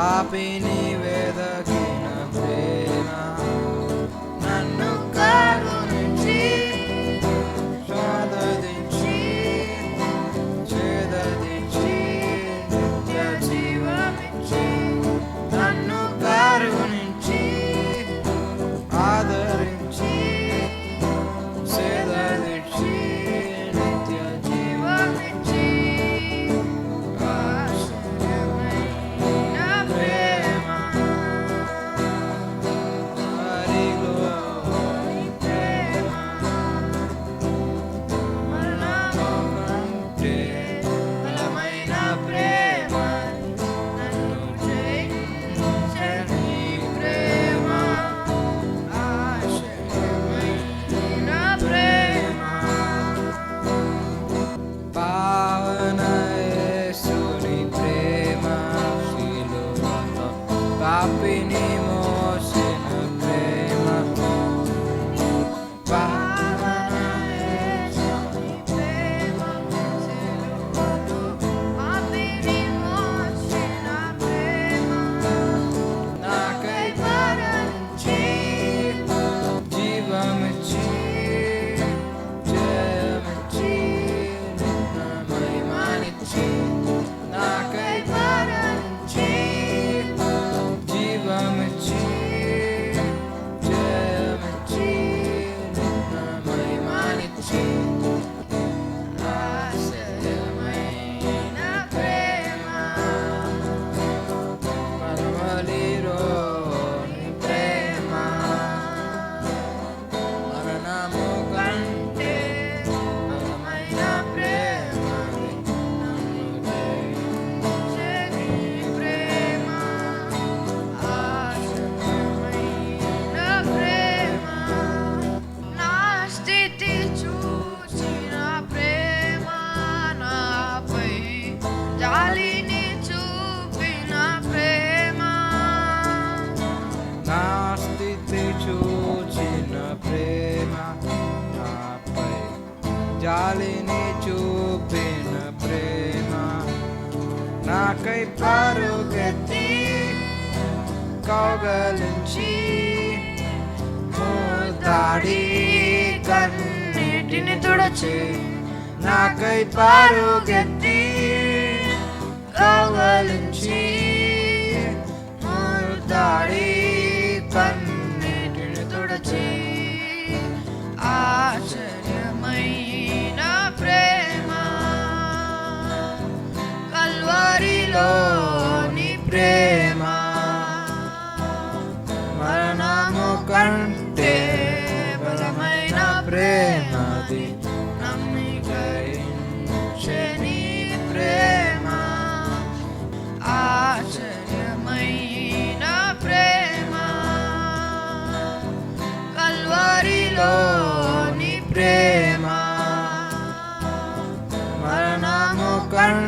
popping in. We need. గాలిని చూపిన ప్రేమ. నాకై పరుగెత్తి కౌగలించి దాడి కన్నీటిని తుడచి నాకై పరుగెత్తి నాది నమ్మి శని ప్రేమ ఆశ్చర్యమైన ప్రేమ. కల్వరిలోని మరణము కన్